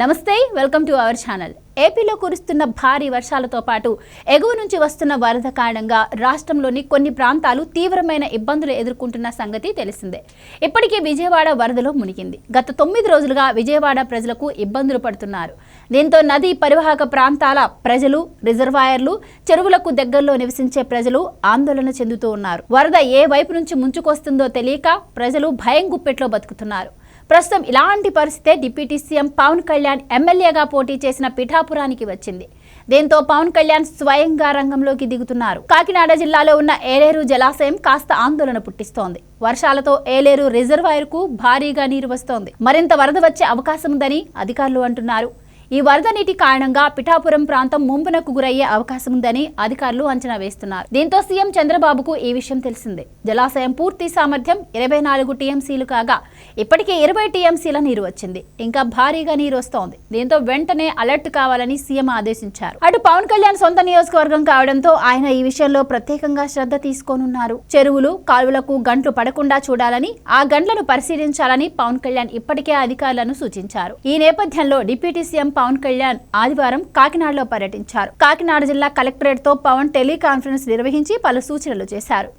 నమస్తే welcome to our channel. ఏపీలో కురుస్తున్న భారీ వర్షాలతో పాటు ఎగువ నుంచి వస్తున్న వరద కారణంగా రాష్ట్రంలోని కొన్ని ప్రాంతాలు తీవ్రమైన ఇబ్బందులు ఎదుర్కొంటున్న సంగతి తెలిసిందే. ఇప్పటికే విజయవాడ వరదలో మునిగింది. గత తొమ్మిది రోజులుగా విజయవాడ ప్రజలకు ఇబ్బందులు పడుతున్నారు. దీంతో నదీ పరివాహక ప్రాంతాల ప్రజలు రిజర్వాయర్లు చెరువులకు దగ్గరలో నివసించే ప్రజలు ఆందోళన చెందుతూ ఉన్నారు. వరద ఏ వైపు నుంచి ముంచుకొస్తుందో తెలియక ప్రజలు భయం గుప్పెట్లో బతుకుతున్నారు. ప్రస్తుతం ఇలాంటి పరిస్థితే డిప్యూటీ సీఎం పవన్ కళ్యాణ్ ఎమ్మెల్యేగా పోటీ చేసిన పిఠాపురానికి వచ్చింది. దీంతో పవన్ కళ్యాణ్ స్వయంగా రంగంలోకి దిగుతున్నారు. కాకినాడ జిల్లాలో ఉన్న ఏలేరు జలాశయం కాస్త ఆందోళన పుట్టిస్తోంది. వర్షాలతో ఏలేరు రిజర్వాయర్కు భారీగా నీరు వస్తోంది. మరింత వరద వచ్చే అవకాశం ఉందని అధికారులు అంటున్నారు. ఈ వరద నీటి కారణంగా పిఠాపురం ప్రాంతం ముంపునకు గురయ్యే అవకాశం ఉందని అధికారులు అంచనా వేస్తున్నారు. దీంతో సీఎం చంద్రబాబుకు ఈ విషయం తెలిసిందే. జలాశయం పూర్తి సామర్థ్యం ఇరవై నాలుగు టీఎంసీలు కాగా ఇప్పటికే ఇరవై టీఎంసీల నీరు వచ్చింది. ఇంకా భారీగా నీరు వస్తోంది దీంతో వెంటనే అలర్ట్ కావాలని సీఎం ఆదేశించారు. అటు పవన్ కళ్యాణ్ సొంత నియోజకవర్గం కావడంతో ఆయన ఈ విషయంలో ప్రత్యేకంగా శ్రద్ధ తీసుకోనున్నారు. చెరువులు కాలువలకు గంట్లు పడకుండా చూడాలని ఆ గంటలను పరిశీలించాలని పవన్ కళ్యాణ్ ఇప్పటికే అధికారులను సూచించారు. ఈ నేపథ్యంలో డిప్యూటీ సీఎం పవన్ కళ్యాణ్ ఆదివారం కాకినాడలో పర్యటించారు. కాకినాడ జిల్లా కలెక్టరేట్తో పవన్ టెలికాన్ఫరెన్స్ నిర్వహించి పలు సూచనలు చేశారు.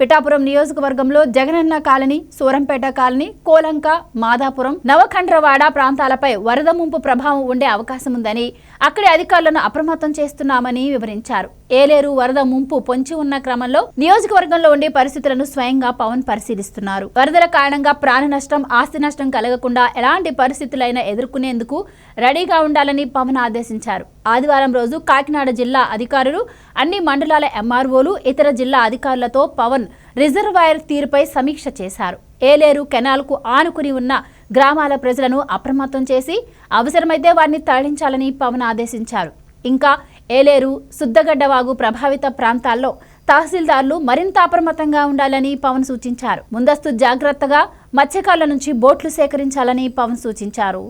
పిఠాపురం నియోజకవర్గంలో జగనన్న కాలనీ సూరంపేట కాలనీ కోలంక మాదాపురం నవఖండ్రవాడ ప్రాంతాలపై వరద ముంపు ప్రభావం ఉండే అవకాశం ఉందని అక్కడి అధికారులను అప్రమత్తం చేస్తున్నామని వివరించారు. ఏలేరు వరద ముంపు పొంచి ఉన్న క్రమంలో నియోజకవర్గంలో ఉండే పరిస్థితులను స్వయంగా పవన్ పరిశీలిస్తున్నారు. వరదల కారణంగా ప్రాణ నష్టం ఆస్తి నష్టం కలగకుండా ఎలాంటి పరిస్థితులైనా ఎదుర్కొనేందుకు రెడీగా ఉండాలని పవన్ ఆదేశించారు. ఆదివారం రోజు కాకినాడ జిల్లా అధికారులు అన్ని మండలాల ఎంఆర్ఓలు ఇతర జిల్లా అధికారులతో పవన్ రిజర్వాయర్ తీరుపై సమీక్ష చేశారు. ఏలేరు కెనాల్కు ఆనుకుని ఉన్న గ్రామాల ప్రజలను అప్రమత్తం చేసి అవసరమైతే వారిని తరలించాలని పవన్ ఆదేశించారు. ఇంకా ఏలేరు సుద్దగడ్డవాగు ప్రభావిత ప్రాంతాల్లో తహసీల్దార్లు మరింత అప్రమత్తంగా ఉండాలని పవన్ సూచించారు. ముందస్తు జాగ్రత్తగా మత్స్యకారుల నుంచి బోట్లు సేకరించాలని పవన్ సూచించారు.